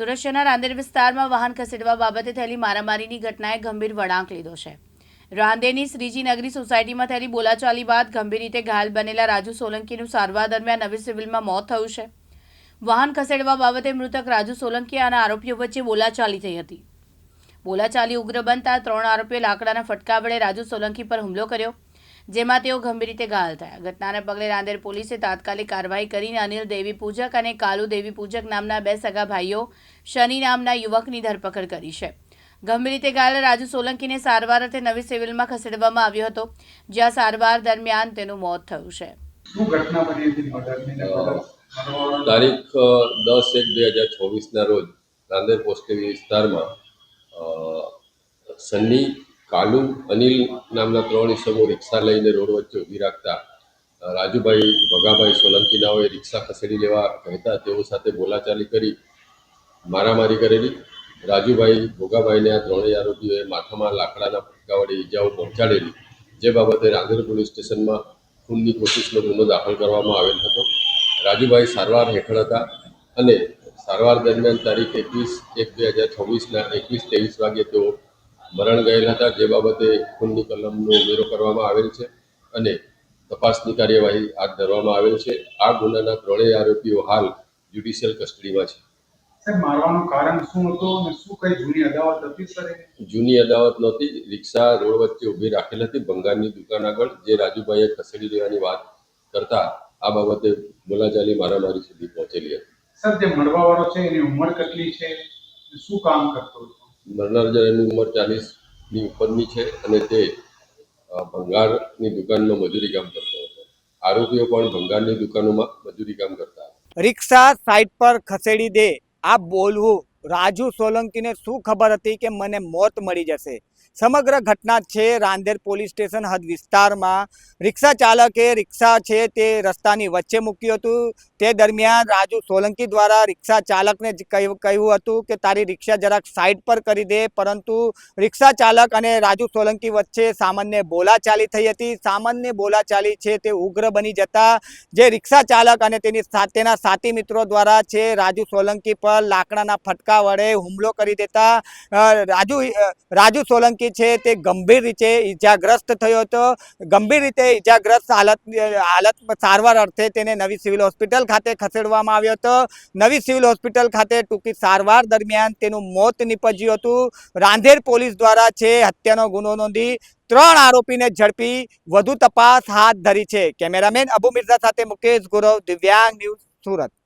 સુરત શહેરના રાંદેર વિસ્તારમાં વાહન ખસેડવા બાબતે થયેલી મારામારીની ઘટનાએ ગંભીર વળાંક લીધો છે. રાંદેરની શ્રીજી નગરી સોસાયટીમાં થયેલી બોલાચાલી બાદ ગંભીર રીતે ઘાયલ બનેલા રાજુ સોલંકીનું સારવાર દરમિયાન નવી સિવિલમાં મોત થયું છે. વાહન ખસેડવા બાબતે મૃતક રાજુ સોલંકી અને આરોપીઓ વચ્ચે બોલાચાલી થઈ હતી. બોલાચાલી ઉગ્ર બનતા ત્રણ આરોપીએ લાકડાના ફટકા વડે રાજુ સોલંકી પર હુમલો કર્યો. જેમાં તેઓ ગંભીર રીતે ઘાયલ થયા. ઘટનાને પગલે રાંદેર પોલીસે તાત્કાલિક કાર્યવાહી કરીને અનિલ દેવી પૂજક અને કાલુ દેવી પૂજક નામના બે સગા ભાઈઓ શનિ નામના યુવકની ધરપકડ કરી છે. ગંભીર રીતે ઘાયલ રાજુ સોલંકીને સારવાર અર્થે નવી સિવિલમાં ખસેડવામાં આવ્યો હતો જ્યાં સારવાર દરમિયાન તેનું મોત થયું છે. તારીખ દસ એક બે હજાર ચોવીસના રોજ રાંદેર પોસ્ટે વિસ્તારમાં સન્ની કાલુ અનિલ નામના ત્રણ ઇસમો રિક્ષા લઈને રોડ વચ્ચે ઊભી રાખતા રાજુભાઈ ભગાભાઈ સોલંકીનાઓએ રિક્ષા ખસેડી લેવા કહેતા તેઓ સાથે બોલાચાલી કરી, મારામારી કરેલી. રાજુભાઈ ભોગાભાઈને આ ત્રણેય આરોપીઓએ માથામાં લાકડાના ફટકા વડે ઈજાઓ પહોંચાડેલી, જે બાબતે રાંદેર પોલીસ સ્ટેશનમાં ખૂનની કોશિશનો ગુનો દાખલ કરવામાં આવેલ હતો. રાજુભાઈ સારવાર હેઠળ હતા અને સારવાર દરમિયાન તારીખ એકવીસ એક બે હજાર છવ્વીસના એકવીસ ત્રેવીસ વાગે તેઓ મરણ ગયેલા હતા જે બાબતે ખૂનની કલમનો ઉમેરો કરવામાં આવેલ છે અને તપાસની કાર્યવાહી હાથ ધરવામાં આવેલ છે. આ ગુનાના ત્રણેય આરોપીઓ હાલ જ્યુડિશિયલ કસ્ટડીમાં છે. મારવાનું કારણ શું હતું અને શું કઈ જૂની અદાવત હતી સર જૂની અદાવત નહોતી. રિક્ષા રોડ વચ્ચે ઊભી રાખેલ હતી ભંગારની દુકાન આગળ જે રાજુભાઈએ ખસેડી દેવાની વાત કરતા આ બાબતે બોલાચાલી મારામારી સુધી પહોંચેલી હતી. સર જે મળવા વાળો છે એની ઉંમર કેટલી છે? શું કામ કરતો મરનાર જણાની ઉંમર ચાલીસની ઉપરની છે અને તે ભંગારની દુકાનમાં મજૂરી કામ કરતો હતો. આરોપીઓ પણ ભંગારની દુકાનોમાં મજૂરી કામ કરતા રિક્ષા સાઈડ પર ખસેડી દે, આ બોલવું. રાજુ સોલંકીને શું ખબર હતી કે મને મોત મળી જશે? સમગ્ર ઘટના છે. રાંદેર પોલીસ સ્ટેશન હદ વિસ્તારમાં રિક્ષા ચાલકે રિક્ષા છે તે રસ્તાની વચ્ચે મૂક્યું હતું. તે દરમિયાન રાજુ સોલંકી દ્વારા રિક્ષા ચાલકને કહ્યું હતું કે તારી રિક્ષા જરાક સાઈડ પર કરી દે, પરંતુ રિક્ષા ચાલક અને રાજુ સોલંકી વચ્ચે સામાન્ય બોલાચાલી થઈ હતી. સામાન્ય બોલાચાલી છે તે ઉગ્ર બની જતા જે રિક્ષા ચાલક અને તેની તેના સાથી મિત્રો દ્વારા છે રાજુ સોલંકી પર લાકડાના ફટકા વડે હુમલો કરી દેતા રાજુ રાજુ સોલંકી સોલંકી છે, તે ગંભીર રીતે ઈજાગ્રસ્ત થયો હતો. ગંભીર રીતે ઈજાગ્રસ્ત હાલત હાલત સારવાર અર્થે તેને નવી સિવિલ હોસ્પિટલ ખાતે ખસેડવામાં આવ્યો હતો. નવી સિવિલ હોસ્પિટલ ખાતે ટૂંકી સારવાર દરમિયાન તેનું મોત નીપજ્યું હતું. રાંધેર પોલીસ દ્વારા છે હત્યાનો ગુનો નોંધી ત્રણ આરોપીને ઝડપી વધુ તપાસ હાથ ધરી છે. કેમેરામેન અબુ મિર્ઝા સાથે મુકેશ ગુરવ, દિવ્યાંગ ન્યૂઝ સુરત.